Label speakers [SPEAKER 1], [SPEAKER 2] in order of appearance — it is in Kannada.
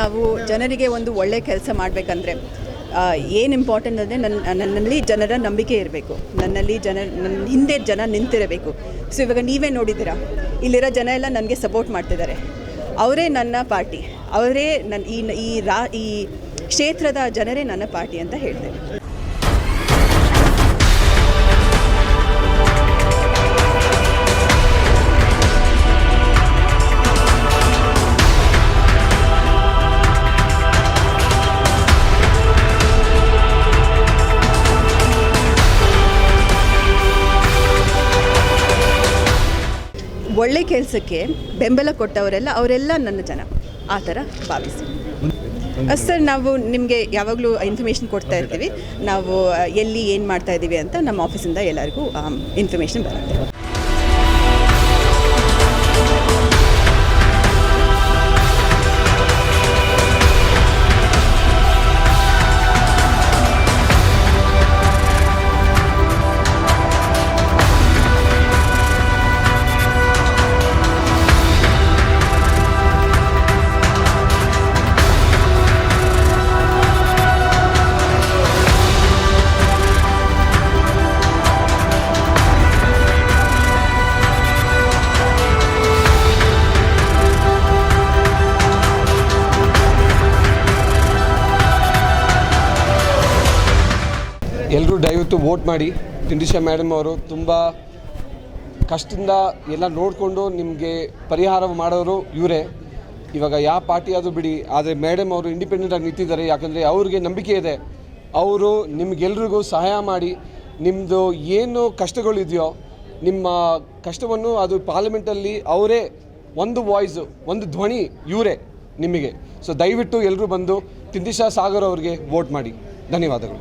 [SPEAKER 1] ನಾವು ಜನರಿಗೆ ಒಂದು ಒಳ್ಳೆ ಕೆಲಸ ಮಾಡಬೇಕಂದ್ರೆ ಏನು ಇಂಪಾರ್ಟೆಂಟ್ ಅಂದರೆ ನನ್ನ ನನ್ನಲ್ಲಿ ಜನರ ನಂಬಿಕೆ ಇರಬೇಕು. ನನ್ನಲ್ಲಿ ಜನ ನನ್ನ ಹಿಂದೆ ಜನ ನಿಂತಿರಬೇಕು. ಸೊ ಇವಾಗ ನೀವೇ ನೋಡಿದ್ದೀರಾ? ಇಲ್ಲಿರೋ ಜನ ಎಲ್ಲ ನನಗೆ ಸಪೋರ್ಟ್ ಮಾಡ್ತಿದ್ದಾರೆ. ಅವರೇ ನನ್ನ ಪಾರ್ಟಿ. ಅವರೇ ನನ್ನ ಈ ಈ ರಾ, ಈ ಕ್ಷೇತ್ರದ ಜನರೇ ನನ್ನ ಪಾರ್ಟಿ ಅಂತ ಹೇಳ್ತೇನೆ ಒಳ್ಳೆ ಕೆಲಸಕ್ಕೆ ಬೆಂಬಲ ಕೊಟ್ಟವರೆಲ್ಲ ಅವರೆಲ್ಲ ನನ್ನ ಜನ. ಆ ಥರ ಭಾವಿಸಿ. ಸರ್, ನಾವು ನಿಮಗೆ ಯಾವಾಗಲೂ ಇನ್ಫಾರ್ಮೇಷನ್ ಕೊಡ್ತಾ ಇರ್ತೀವಿ. ನಾವು ಎಲ್ಲಿ ಏನು ಮಾಡ್ತಾ ಇದ್ದೀವಿ ಅಂತ ನಮ್ಮ ಆಫೀಸಿಂದ ಎಲ್ಲರಿಗೂ ಇನ್ಫಾರ್ಮೇಷನ್ ಬರುತ್ತೆ.
[SPEAKER 2] ಎಲ್ಲರೂ ದಯವಿಟ್ಟು ವೋಟ್ ಮಾಡಿ. ತಿಂಡಿಶಾ ಮೇಡಮ್ ಅವರು ತುಂಬ ಕಷ್ಟದಿಂದ ಎಲ್ಲ ನೋಡಿಕೊಂಡು ನಿಮಗೆ ಪರಿಹಾರ ಮಾಡೋರು ಇವರೇ. ಇವಾಗ ಯಾವ ಪಾರ್ಟಿ ಆದರೂ ಬಿಡಿ, ಆದರೆ ಮೇಡಮ್ ಅವರು ಇಂಡಿಪೆಂಡೆಂಟಾಗಿ ನಿಂತಿದ್ದಾರೆ. ಯಾಕಂದರೆ ಅವ್ರಿಗೆ ನಂಬಿಕೆ ಇದೆ. ಅವರು ನಿಮಗೆಲ್ರಿಗೂ ಸಹಾಯ ಮಾಡಿ ನಿಮ್ಮದು ಏನು ಕಷ್ಟಗಳಿದೆಯೋ, ನಿಮ್ಮ ಕಷ್ಟವನ್ನು ಅದು ಪಾರ್ಲಿಮೆಂಟಲ್ಲಿ ಅವರೇ, ಒಂದು ವಾಯ್ಸು ಒಂದು ಧ್ವನಿ ಇವರೇ ನಿಮಗೆ. ಸೊ ದಯವಿಟ್ಟು ಎಲ್ಲರೂ ಬಂದು ತಿಂದಿಶಾ ಸಾಗರ್ ಅವರಿಗೆ ವೋಟ್ ಮಾಡಿ. ಧನ್ಯವಾದಗಳು.